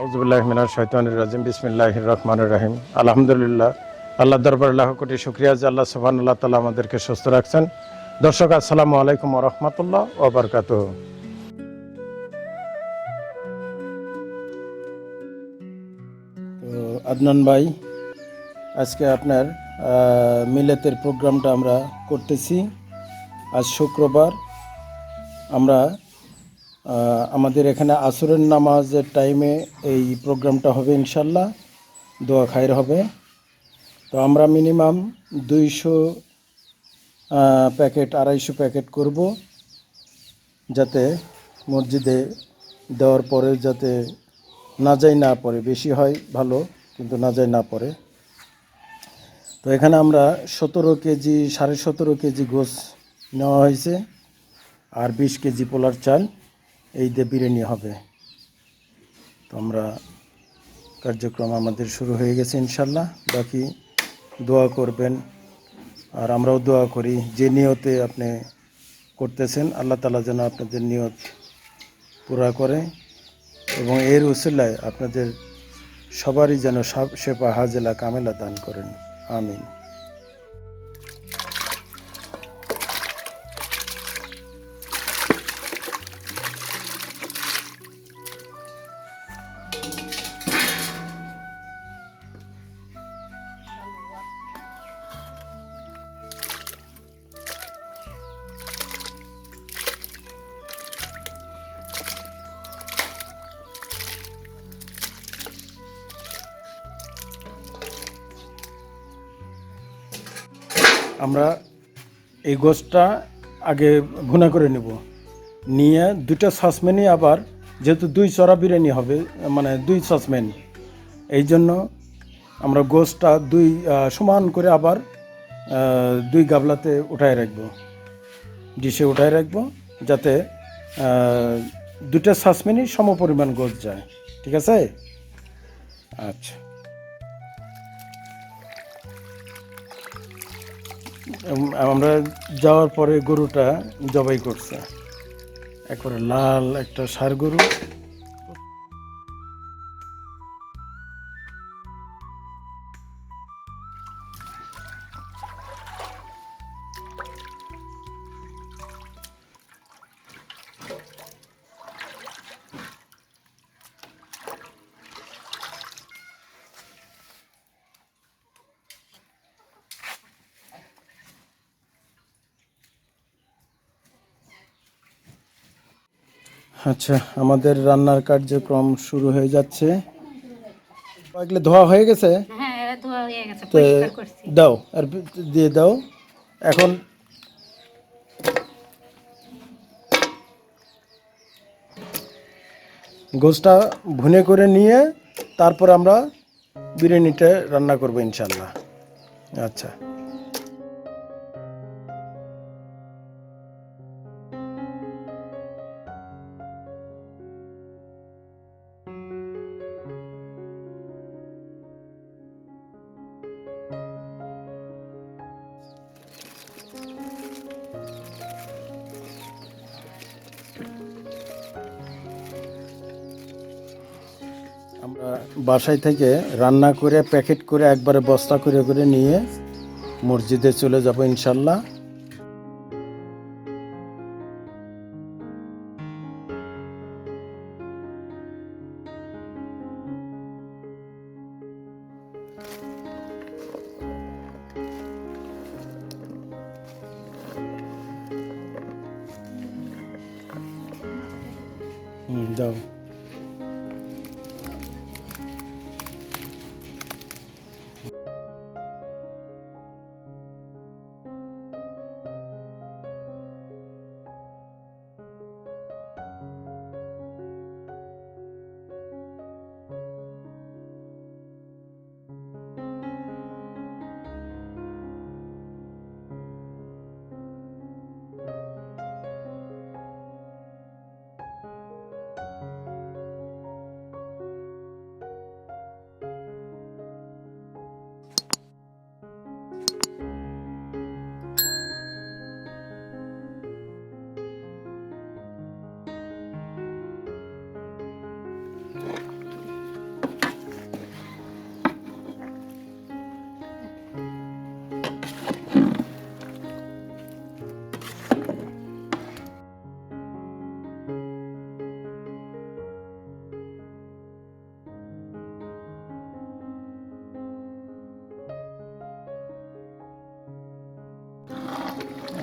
আউজুবিল্লাহ মিনার শৈতানুর রাজিম বিসমিল্লাহ রহমান রাহিম। আলহামদুলিল্লাহ আল্লাহ দরবার লাখ কোটি শুক্রিয়া যে আল্লাহ সুবাহ আল্লাহ তালা আমাদেরকে সুস্থ রাখছেন। দর্শক, আসসালামু আলাইকুম রহমতুল্লাহ ওবরকাত তো আদনান ভাই, আজকে আপনার মিলাতের প্রোগ্রামটা আমরা করতেছি। আজ শুক্রবার, আমরা আমাদের এখানে আসরের নামাজের টাইমে এই প্রোগ্রামটা হবে ইনশাল্লাহ দোয়া খায়ের হবে। তো আমরা মিনিমাম দুইশো প্যাকেট, আড়াইশো প্যাকেট করব যাতে মসজিদে দেওয়ার পরে যাতে না যাই না পড়ে। বেশি হয় ভালো, কিন্তু না যাই না পড়ে। তো এখানে আমরা সতেরো কেজি, সাড়ে সতেরো কেজি গোস নেওয়া হয়েছে। আর বিশ কেজি পোলার চাল। এই দিয়ে বিরিয়ানি হবে। তো আমরা কার্যক্রম আমাদের শুরু হয়ে গেছে ইনশাল্লাহ। বাকি দোয়া করবেন আর আমরাও দোয়া করি যে নিয়তে আপনি করতেছেন, আল্লাহ তালা যেন আপনাদের নিয়ত পুরা করে এবং এর উসিলায় আপনাদের সবারই যেন সব শেপা হাজেলা কামেলা দান করেন। আমিন। আমরা এই গোষ্ঠটা আগে ভুনা করে নেব। নিয়ে দুটা সসম্যানই আবার, যেহেতু দুই চড়া বিরিয়ানি হবে মানে দুই সসম্যান, এই জন্য আমরা গোষ্ঠটা দুই সমান করে আবার দুই গাবলাতে উঠায় রাখব। ডিশে উঠায় রাখব, যাতে দুটা সসম্যানই সম পরিমাণ গোস যায়। ঠিক আছে? আচ্ছা। আমরা যাওয়ার পরে গরুটা জবাই করছে। একবারে লাল একটা সার গরু। আচ্ছা আমাদের রান্নার কার্যক্রম শুরু হয়ে যাচ্ছে। এগুলো ধোয়া হয়ে গেছে? হ্যাঁ এরা ধোয়া হয়ে গেছে তো পরিষ্কার করছি। দাও আর দিয়ে দাও। এখন গোসটা ভুনে করে নিয়ে তারপর আমরা বিরিয়ানিটা রান্না করব ইনশাল্লাহ। আচ্ছা। বাসায় থেকে রান্না করে, প্যাকেট করে, একবারে বস্তা করে করে নিয়ে মসজিদে চলে যাব ইনশাল্লাহ। যাও।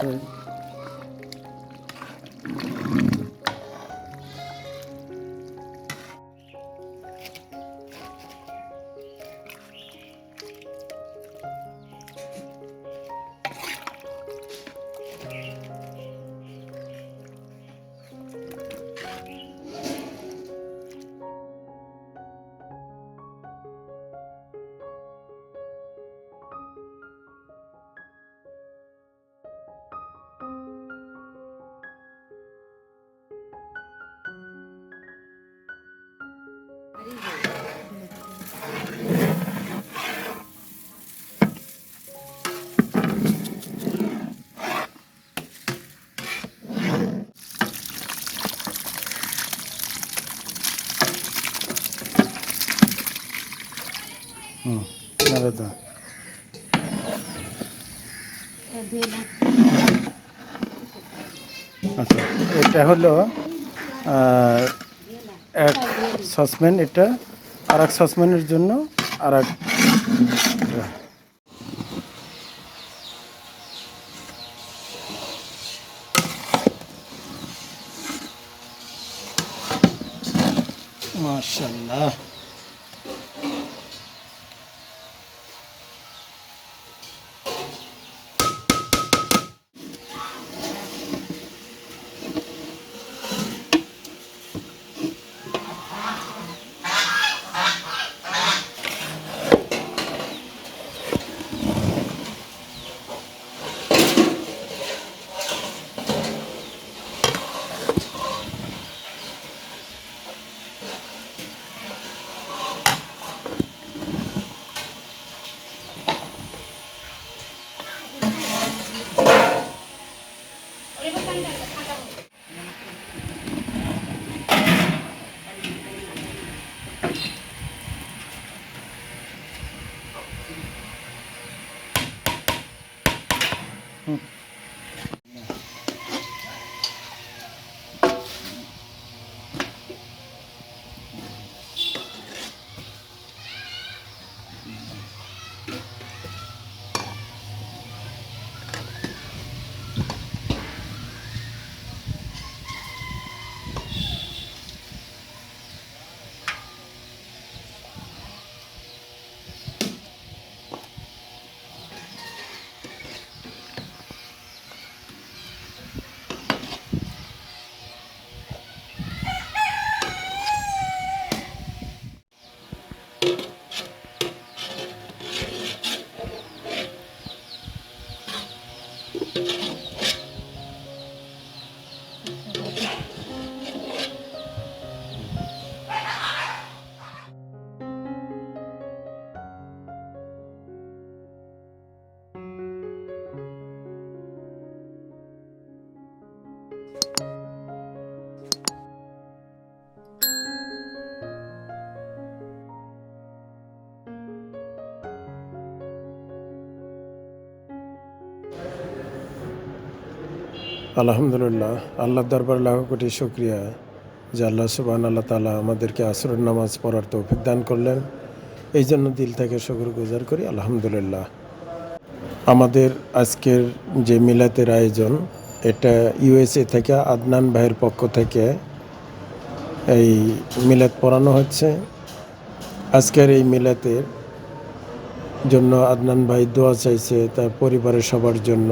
对 নাড়ে আচ্ছা এটা হলো এক সসপ্যান এটা আর এক সসপ্যানের জন্য আর এক মাশাল্লাহ আলহামদুলিল্লাহ, আল্লাহর দরবার লাখ কোটি শুক্রিয়া যে আল্লাহ সুবাহ আল্লাহ তালা আমাদেরকে আসরের নামাজ পড়ার তৌফিক দান করলেন। এই জন্য দিল থেকে শুক্র গুজার করি, আলহামদুলিল্লাহ। আমাদের আজকের যে মিলাতের আয়োজন, এটা ইউএসএ থেকে, আদনান ভাইয়ের পক্ষ থেকে এই মিলাদ পড়ানো হচ্ছে। আজকের এই মিলাতের জন্য আদনান ভাই দোয়া চাইছে তার পরিবারের সবার জন্য।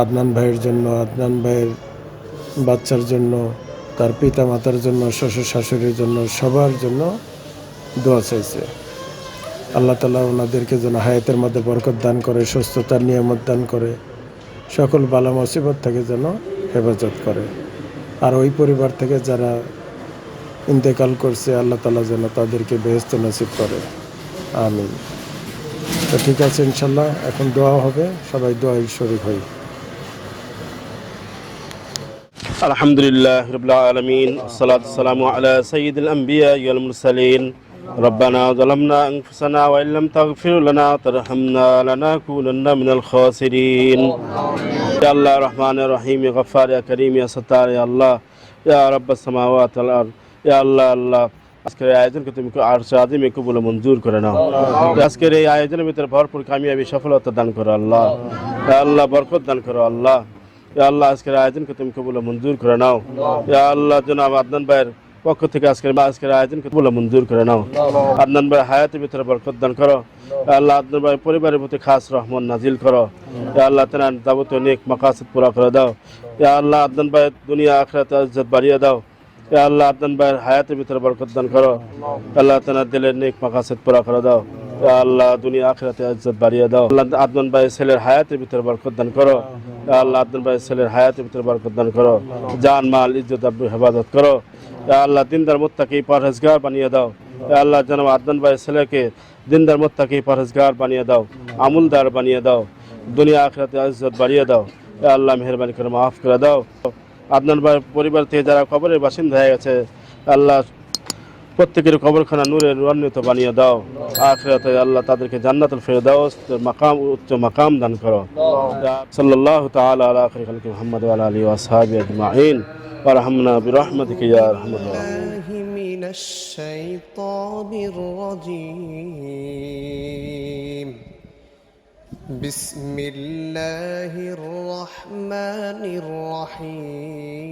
আদনান ভাইয়ের জন্য, আদনান ভাইয়ের বাচ্চার জন্য, তার পিতা মাতার জন্য, শ্বশুর শাশুড়ির জন্য, সবার জন্য দোয়া চাইছে। আল্লাহ তালা ওনাদেরকে যেন হায়াতের মধ্যে বরকত দান করে, সুস্থতার নিয়ামত দান করে, সকল বালা মুসিবত থেকে যেন হেফাজত করে। আর ওই পরিবার থেকে যারা ইন্তেকাল করছে, আল্লাহ তালা যেন তাদেরকে বেহেস্ত নসিব করে। আমিন। তো ঠিক আছে ইনশাল্লাহ এখন দোয়া হবে, সবাই দোয়াই শরীর হই। الحمد لله رب العالمين والصلاة والسلام على سيد الأنبياء والمرسلين ربنا ظلمنا أنفسنا وإن لم تغفر لنا وترحمنا لنكونن من الخاسرين يا الله الرحمن الرحيم يا غفار يا كريم يا ستار يا الله يا رب السماوات والأرض يا الله الله আজকের এই আয়োজনকে তুমি আর আদিমে কবুল মঞ্জুর করে নাও আজকের এই আয়োজনের ভিতরে ভরপুর কামিয়াবি সফলতা দান করো আল্লাহ হে আল্লাহ বরকত দান করো আল্লাহ ইয়া আল্লাহ, আজকের আয়োজনকে তুমি কবুল মঞ্জুর করে নাও। ইয়া আল্লাহ, জনাব আদনান ভাইয়ের পক্ষ থেকে আজকের আজকের আয়োজনকে কবুল মঞ্জুর করে নাও। আদনান ভাই হায়াতের ভিতরে বরকত দান করো। আল্লাহ, আদনান ভাই পরিবারের প্রতি খাস রহমান নাজিল করো। আল্লাহ, তেনার যাবতীয় নেক মাকাসিদ পুরা করে দাও। ইয়া আল্লাহ, আদনান ভাই দুনিয়া আখরাতে ইজ্জত বাড়িয়ে দাও। ইয়া আল্লাহ, আদনান ভাইয়ের হায়াতের ভিতরে বরকত দান করো। আল্লাহ, তেনার দিলের নেক মাকাসিদ পুরা করে দাও। আল্লাহ, দুনিয়া আখরাতে ইজ্জত বাড়িয়ে দাও। আল্লাহ, আদনান ভাই ছেলের হায়াতের ভিতরে বরকত দান করো। আল্লাহ, আদনান ভাই ছেলের হায়াতের ভিতরে বরকত দান করো। জান, মাল, ইজ্জত আব্রু হেফাজত করো। আল্লাহ, দিনদার মুত্তাকি পরহেজগার বানিয়ে দাও। আল্লাহ, জনাব আদনান ভাই ছেলেকে দিনদার মুত্তাকি পরহেজগার বানিয়ে দাও। আমুলদার বানিয়ে দাও। দুনিয়া আখরাতে ইজ্জত বাড়িয়ে দাও। আল্লাহ, মেহরবানি করে মাফ করে দাও। আদনান ভাই পরিবার থেকে যারা কবরের বাসিন্দা হয়ে গেছে, আল্লাহ প্রত্যেকের কবরখানা নূরে রুয়ান্বিত বানিয়ে দাও আখিরাতে আল্লাহ তাদেরকে জান্নাতুল ফেরদাউস মাকাম উচ্চ মাকাম দান করো সাল্লাল্লাহু তাআলা আলা আখিরি খালকি মুহাম্মদ ওয়া আলা আলিহি ওয়া আসহাবিহি আজমাইন وارحمنا برحمتك يا ارحم الراحمين الله من الشيطان الرجيم بسم الله الرحمن الرحيم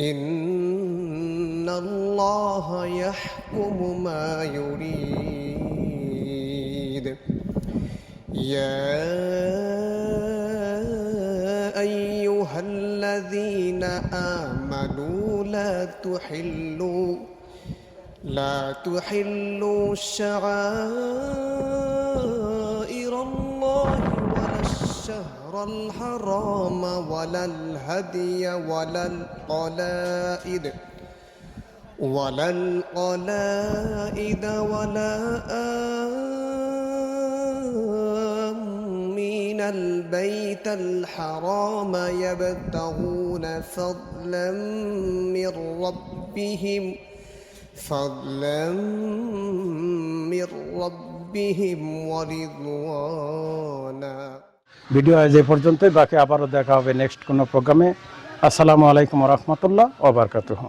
إن الله يحكم ما يريد. يا أيها الذين آمنوا لا تحلوا لا تحلوا شعائر الله ولا الشهر الحرام ولا الهدي ولا القلائد ولا القلائد ولا آمين. البيت الحرام يبتغون فضلا من ربهم فضلا من ربهم ورضوانا. ভিডিও আজ যে পর্যন্তই। বাকি আবারও দেখা হবে নেক্সট কোনো প্রোগ্রামে। আসসালামু আলাইকুম রহমতুল্লাহ ওবরকাতুহ